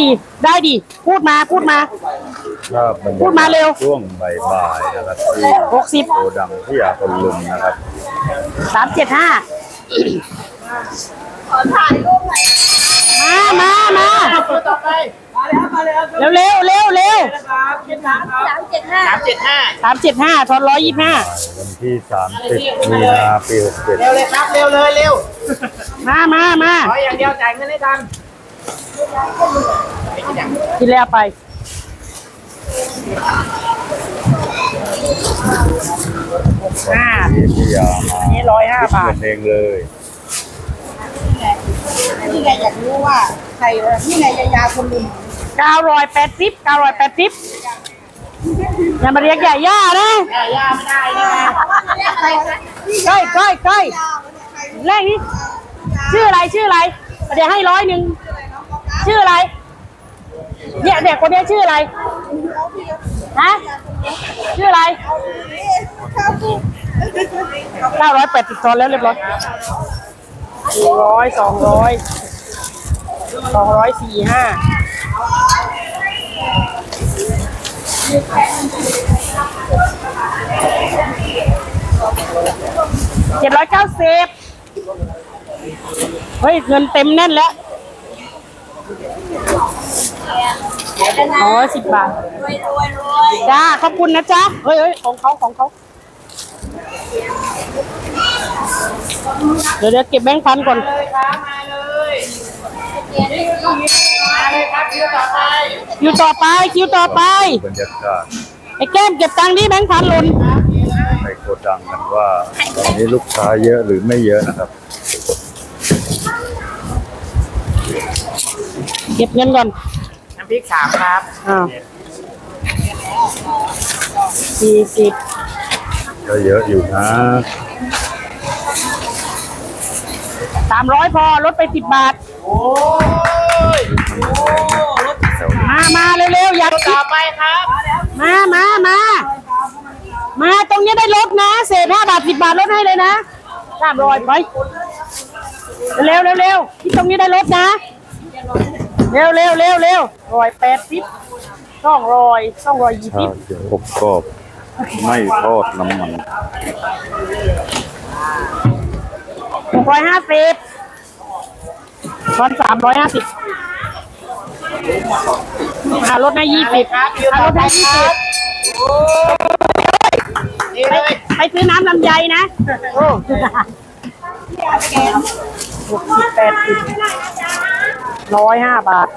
สี่ได้ดิพูดมาพูดมาถ้าบรรยกศพูดมาเร็ว ช่วงบ่ายๆนะครับที่หกสิบโกดังที่ยาคนลุมนะครับ สามเจ็ดห้ามามามาเร็วเร็วเร็วเร็วสามเจ็ดห้าสามเจ็ดห้าทอนร้อยยี่ห้าวันที่ 30 มีนาปี67เร็วเลยครับ เร็วเลยเร็วมามามาขออย่างเดียวจ่ายเงินให้ทัน กินแล้วไปห้าที่ที่ยามาอันนี้ร้อยห้าบาทคิดเงินเองเลยนี่ไงอยากรู้ว่าใครนี่ไงยายาคนลุมเก้าร้อยแปดสิบเก้าร้อยแปดสิบอย่ามาเรียกใหญ่ย่านะย่าย่าไม่ได้นี่ไงใครนะก้อยก้อยก้อยแรกนี้ชื่ออะไรชื่ออะไรเดี๋ยวให้ร้อยหนึ่ง ชื่ออะไร เนี่ยเด็กคนนี้ชื่ออะไร ฮะ ชื่ออะไรเก้าร้อยแปดสิบตอนแล้วเรียบร้อยหนึ่งร้อยสองร้อยสองร้อยสี่ห้าเจ็ดร้อยเก้าสิบเฮ้ย เงินเต็มแน่นแล้ว อ๋อสิบบาทรวยรวยรวยจ้าขอบคุณนะจ๊ะเฮ้ยเฮ้ยของเขาของเขาเดี๋ยวเดี๋ยวเก็บแบงค์พันก่อนเลยครับมาเลยมาเลยครับคิวต่อไปคิวต่อไปคิวต่อไปบรรยากาศไอ้แก้มเก็บตังค์ดิแบงค์พันหล่นในโกดังกันว่าตอนนี้ลูกค้าเยอะหรือไม่เยอะนะครับ เก็บเงินก่อนน้ำพริกสามครับอ้าวสี่สิบก็เยอะอยู่นะสามร้อยพอลดไปสิบบาท โอ้ยแถวนี้มามาเร็วๆอยากต่อไปครับ มามามามาตรงนี้ได้ลดนะ เศษห้าบาทสิบบาทลดให้เลยนะสามร้อยไปเร็วเร็วเร็วที่ตรงนี้ได้ลดนะ เร็วเร็วเร็วเร็วร้อยแปดสิบสองร้อยสองร้อยยี่ชาสิบเขียวอบกรอบไม่ทอดน้ำมันหกร้อยห้าสิบตอนสามร้อยห้าสิบอ่าลดให้ยี่สิบครับคิวอ่าต่ลอดไปให้ยี่คสิรับบนี่ไปเลยไปซื้อน้ำลำไยนะโอ้หกสิบแปดสิบ ร้อยห้าบาท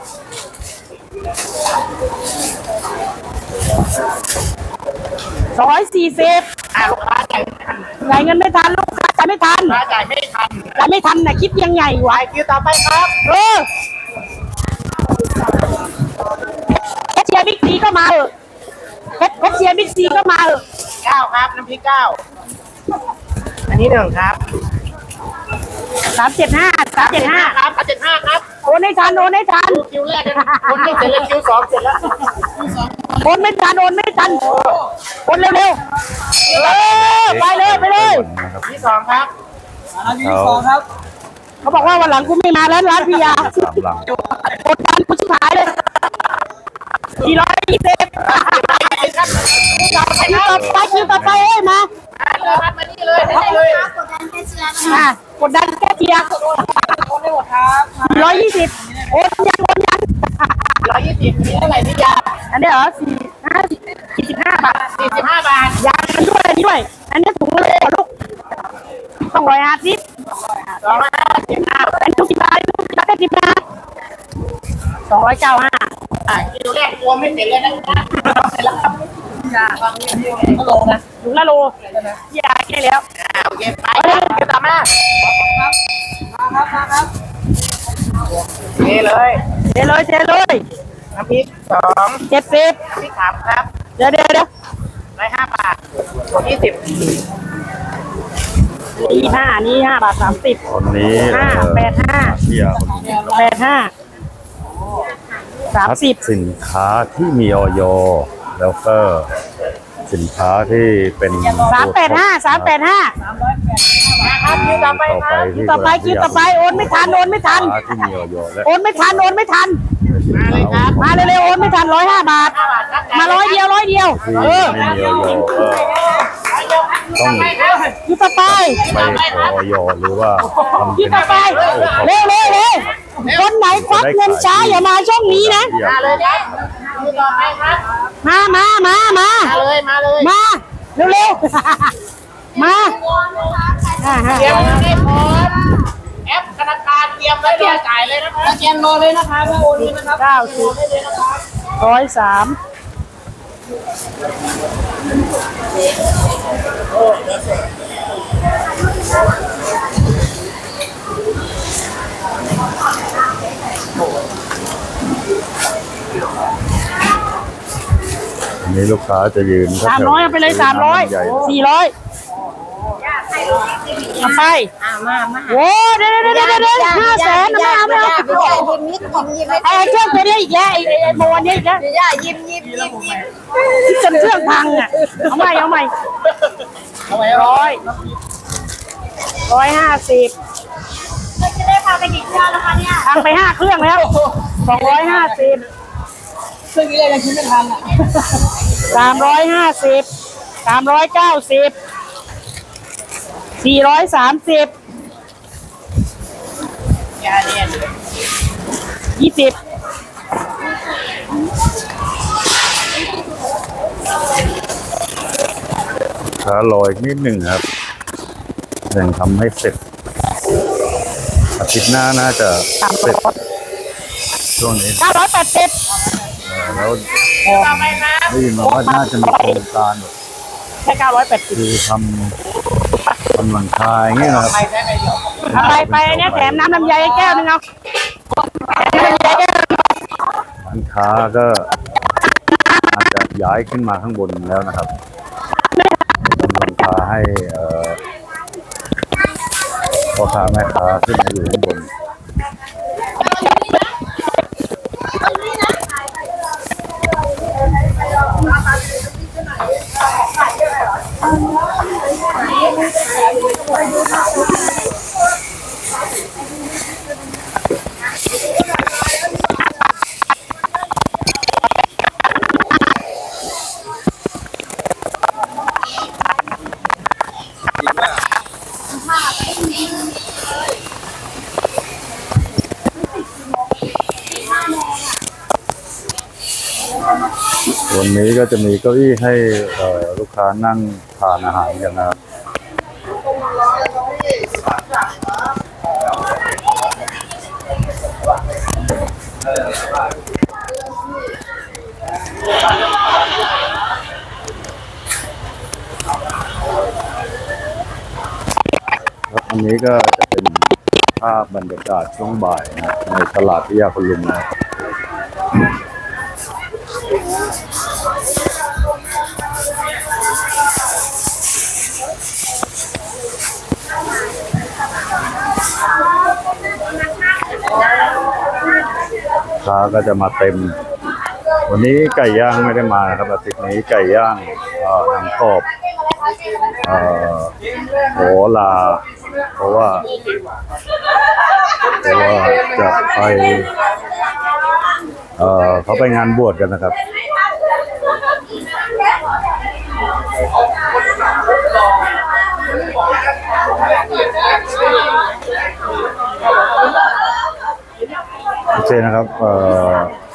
สองร้อยสี่สิบอะลูกค้าจ่ายไม่ทันจ่ายเงินไม่ทันลูกค้าจ่ายไม่ทันลูกค้าจ่ายไม่ทันจ่ายไม่ทันน่ะคิดยังไงไปวะคิวต่อไปครับเออแคชเชียร์บิ๊กซีก็มาเถอะแคชแคชเชียร์บิ๊กซีก็มาเถอะเก้าครับน้ำพริกเก้าอันนี้หนึ่งครับ สามเจ็ดห้าสามเจ็ดห้าครับสามเจ็ดห้าครับโอนให้ทันโอนให้ทันคิวแรกนะคนไม่เสร็จแล้วคิวสองเสร็จแล้วโอนไม่ทันโอนไม่ทันโอนเร็วๆเออไปเลยไปเลยนะครับที่สองครับเขาเขาบอกว่าวันหลังกูไม่มาแล้วร้านพี่ยาสามหลังกดดันกูชิบหายเลยสี่ร้อยยี่สิบคิวต่อไปคิวต่อไปเอ้ยมามา เลยครับมานี่เลยมานี่เลยกดดันแค่เชียร์นะอะกดดันแค่เทียร์สี่ร้อยยี่สิบโอนยังโอนยังร้อยยี่สิบมีเท่าไหร่พี่ยาอันนี้เหรอสี่ห้าสิบสี่สิบห้าบาทสี่สิบห้าบาทยางมันด้วยอันนี้ด้วย อันนี้ถุงเลยลูกต้องร้อยห้าสิบสองร้อยห้าสิบห้าอันนี้ทุกสิบบาททุกสิบบาทได้สิบบาทสองร้อยเก้าห้าอะคิวแรกตัวไม่เสร็จเลยนะครับเสร็จแล้วครับ พี่ยาฟังคิวก็ลงนะถุงละโลพี่ยาได้แล้วโอเคไปครับคิวต่อมานี่เลยเทเลยเทเลยน้ำพริกสองเจ็ดสิบพริกสามครับ เดี๋ยวเดี๋ยวเดี๋ยวร้อยห้าบาทยี่สิบนี่ห้านี่ห้าบาทสามสิบนนี้ห้าแปดห้าแปดห้าสามสิบสินค้าที่มีออยแล้วก็ สินค้าที่เป็นสามแปดห้าสามแปดห้าครับคิวต่อไปต่อคไปรับที่ต่อไปคิวต่อไปโอนไม่ทันโอนไม่ทันสินค้าที่มีออยและโอนไม่ทันโอนไม่ทันเป็นสินค้ามาเร็วๆโอนไม่ทันร้อยห้าบาท มาร้อยเดียวร้อยเดียวที่เออไม่มีออยก็ต้องอยู่ต่อไปไปขอออยหรือว่าทำอยู่เป็นต่อไปเร็วเร็วเร็วคนไหนควักเงินช้าอย่ามาช่องนี้นะที่อยากเลยครั บดูต่อไปครับมามามามามาเลยมาเลยมาเร็วเร็วๆมาอ่าฮะเตรียมให้พร้อมแอปธนาคารเตรียมไว้รอจ่ายเลยนะครับสแกนรอเลยนะครับโอนเลยนะครับเก้าสิบได้เลยนะครับร้อยสาม นนี้ลูกค้าจะยืนสามร้อยเอาไปเลยสามร้อยใหญ่สี่ร้อยเอาไปมามาโอ้เดี๋ยวเดี๋ยวเดี๋ยวเดี๋ยวห้าแสนไม่เอาไม่เอาไม่ได้ยิ้มนิดยิ้มยิ้มไอ้เครื่องตัวนี้อีกแล้วไอ้ไอ้ไอ้โมอันนี้อีกแล้วย่ายิ้มยิ้มยิ้มยิ้มที่จนเครื่องพังอะเอาใหม่เอาใหม่เอาไว้ร้อยร้อยห้าสิบจะได้พาไปกี่เครื่องแล้วคะเนี่ยทำไปห้าเครื่องแล้วสองร้อยห้าสิบซึ่งนี้เลยยังคิดไม่ทันอะ สามร้อยห้าสิบสามร้อยเก้าสิบสี่ร้อยสามสิบยาเนี่ยยี่สิบค้ารออีกนิดหนึ่งครับยังทำให้เสร็จ อาทิตย์หน้าน่าจะเสร็จช่วงนี้เก้าร้อยแปดสิบเอ่อ แล้วได้ยินมาว่าน่าจะมีโครงการแบบแค่เก้าร้อยแปดสิบคือทำทำหลังคาอย่างเงี้ยนะครับไปได้ไหมเดี๋ยวเอาไปไปอันเนี้ยแถมน้ำลำไยแก้วหนึงเอาแถมน้ำลำไยแก้วร้านค้าก็อาจจะย้ายขึ้นมาข้างบนแล้วนะครับทำหลังคาให้เอ่อพ่อค้าแม่ค้าขึ้นมาอยู่ข้างบน Allah. วันนี้ก็จะมีเก้าอี้ให้ลูกค้านั่งทานอาหารกันนะครับครับอันนี้ก็จะเป็นภาพบรรยากาศช่วงบ่ายนะในตลาดพิยาคุณลุงนะครับ ค้าก็จะมาเต็ม วันนี้ไก่ย่างไม่ได้มานะครับอาทิตย์นี้ไก่ย่างหนังกรอบเอ่อโหลา เพราะว่าเพราะว่าจะไปเขาไปงานบวชกันนะครับ โอเคนะครับ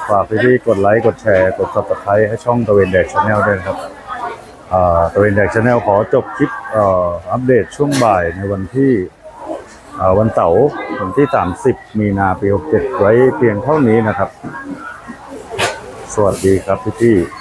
ฝากพี่ๆกดไลค์กดแชร์ กด subscribe ให้ช่องตะเวนแดกชาแนลด้วยนะครับตะเวนแดกชาแนลขอจบคลิปอัปเดตช่วงบ่ายในวันที่วันเสาร์วันที่ 30 มีนาปี 67 ไว้เพียงเท่านี้นะครับ สวัสดีครับพี่ๆ